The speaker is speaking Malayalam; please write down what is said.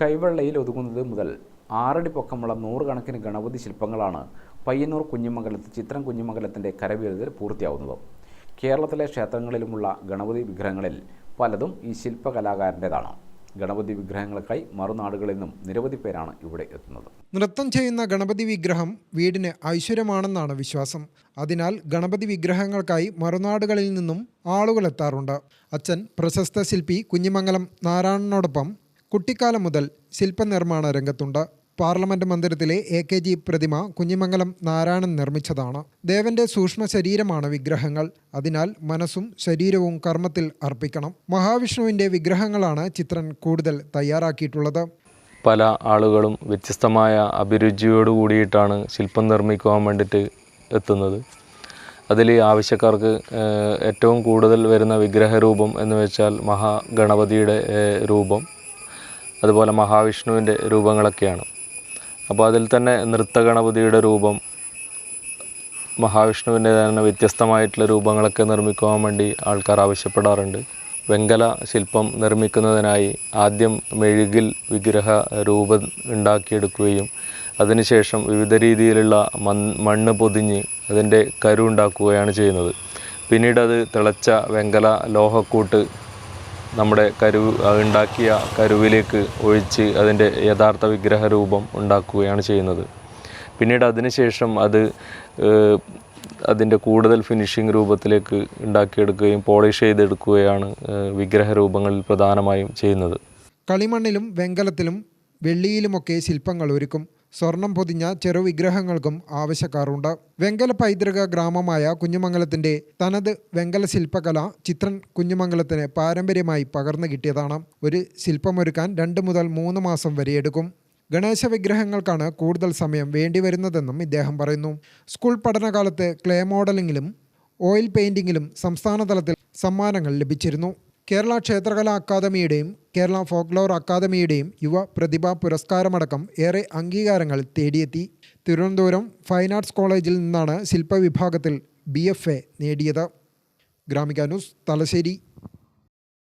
കൈവെള്ളയിൽ ഒതുങ്ങുന്നത് മുതൽ ആറടി പൊക്കമുള്ള നൂറുകണക്കിന് ഗണപതി ശില്പങ്ങളാണ് പയ്യന്നൂർ കുഞ്ഞിമംഗലത്ത് ചിത്രം കുഞ്ഞിമംഗലത്തിന്റെ കരവിരുതിൽ പൂർത്തിയാവുന്നത്. കേരളത്തിലെ ക്ഷേത്രങ്ങളിലുമുള്ള ഗണപതി വിഗ്രഹങ്ങളിൽ പലതും ഈ ശില്പകലാകാരന്റേതാണ് ഗണപതി വിഗ്രഹങ്ങൾക്കായി മറുനാടുകളിൽ നിന്നും നിരവധി പേരാണ് ഇവിടെ എത്തുന്നത്. നൃത്തം ചെയ്യുന്ന ഗണപതി വിഗ്രഹം വീടിന് ഐശ്വര്യമാണെന്നാണ് വിശ്വാസം. അതിനാൽ ഗണപതി വിഗ്രഹങ്ങൾക്കായി മറുനാടുകളിൽ നിന്നും ആളുകൾ എത്താറുണ്ട്. അച്ഛൻ പ്രശസ്ത ശില്പി കുഞ്ഞിമംഗലം നാരായണനോടൊപ്പം കുട്ടിക്കാലം മുതൽ ശില്പനിർമ്മാണ രംഗത്തുണ്ട്. പാർലമെന്റ് മന്ദിരത്തിലെ എ കെ ജി പ്രതിമ കുഞ്ഞിമംഗലം നാരായണൻ നിർമ്മിച്ചതാണ്. ദേവന്റെ സൂക്ഷ്മ ശരീരമാണ് വിഗ്രഹങ്ങൾ. അതിനാൽ മനസ്സും ശരീരവും കർമ്മത്തിൽ അർപ്പിക്കണം. മഹാവിഷ്ണുവിന്റെ വിഗ്രഹങ്ങളാണ് ചിത്രൻ കൂടുതൽ തയ്യാറാക്കിയിട്ടുള്ളത്. പല ആളുകളും വ്യത്യസ്തമായ അഭിരുചിയോട് കൂടിയിട്ടാണ് ശില്പം നിർമ്മിക്കുവാൻ വേണ്ടിയിട്ട് എത്തുന്നത്. അതിൽ ആവശ്യക്കാർക്ക് ഏറ്റവും കൂടുതൽ വരുന്ന വിഗ്രഹരൂപം എന്ന് വെച്ചാൽ മഹാഗണപതിയുടെ രൂപം. അതുപോലെ മഹാവിഷ്ണുവിന്റെ രൂപങ്ങളൊക്കെയാണ്. അപ്പോൾ അതിൽ തന്നെ നൃത്തഗണപതിയുടെ രൂപം മഹാവിഷ്ണുവിന്റെ തന്നെ വ്യത്യസ്തമായിട്ടുള്ള രൂപങ്ങളൊക്കെ നിർമ്മിക്കുവാൻ വേണ്ടി ആൾക്കാർ ആവശ്യപ്പെടാറുണ്ട്. വെങ്കല ശില്പം നിർമ്മിക്കുന്നതിനായി ആദ്യം മെഴുകിൽ വിഗ്രഹ രൂപം ഉണ്ടാക്കിയെടുക്കുകയും അതിനുശേഷം വിവിധ രീതിയിലുള്ള മണ് മണ്ണ് പൊതിഞ്ഞ് അതിന്റെ കരു ഉണ്ടാക്കുകയാണ് ചെയ്യുന്നത്. പിന്നീട് അത് തിളച്ച വെങ്കല ലോഹക്കൂട്ട് നമ്മുടെ കരു ഉണ്ടാക്കിയ കരുവിലേക്ക് ഒഴിച്ച് അതിന്റെ യഥാർത്ഥ വിഗ്രഹ രൂപം ഉണ്ടാക്കുകയാണ് ചെയ്യുന്നത്. പിന്നീട് അതിനുശേഷം അത് അതിന്റെ കൂടുതൽ ഫിനിഷിംഗ് രൂപത്തിലേക്ക് ഉണ്ടാക്കിയെടുക്കുകയും പോളിഷ് ചെയ്തെടുക്കുകയാണ് വിഗ്രഹ രൂപങ്ങളിൽ പ്രധാനമായും ചെയ്യുന്നത്. കളിമണ്ണിലും വെങ്കലത്തിലും വെള്ളിയിലുമൊക്കെ ശില്പങ്ങൾ ഒരുക്കും. സ്വർണം പൊതിഞ്ഞ ചെറുവിഗ്രഹങ്ങൾക്കും ആവശ്യക്കാറുണ്ട് വെങ്കല പൈതൃക ഗ്രാമമായ കുഞ്ഞുമംഗലത്തിന്റെ തനത് വെങ്കല ശില്പകല ചിത്രൻ കുഞ്ഞുമംഗലത്തിന് പാരമ്പര്യമായി പകർന്നു കിട്ടിയതാണ്. ഒരു ശില്പമൊരുക്കാൻ രണ്ട് മുതൽ മൂന്ന് മാസം വരെ എടുക്കും. ഗണേശ വിഗ്രഹങ്ങൾക്കാണ് കൂടുതൽ സമയം വേണ്ടിവരുന്നതെന്നും ഇദ്ദേഹം പറയുന്നു. സ്കൂൾ പഠനകാലത്ത് ക്ലേ മോഡലിംഗിലും ഓയിൽ പെയിന്റിങ്ങിലും സംസ്ഥാനതലത്തിൽ സമ്മാനങ്ങൾ ലഭിച്ചിരുന്നു. കേരള ക്ഷേത്രകലാ അക്കാദമിയുടെയും കേരള ഫോക്ലോർ അക്കാദമിയുടെയും യുവ പ്രതിഭാ പുരസ്കാരമടക്കം ഏറെ അംഗീകാരങ്ങൾ തേടിയെത്തി. തിരുവനന്തപുരം ഫൈൻ ആർട്സ് കോളേജിൽ നിന്നാണ് ശില്പവിഭാഗത്തിൽ ബി എഫ് എ നേടിയത്. ഗ്രാമിക ന്യൂസ് തലശ്ശേരി.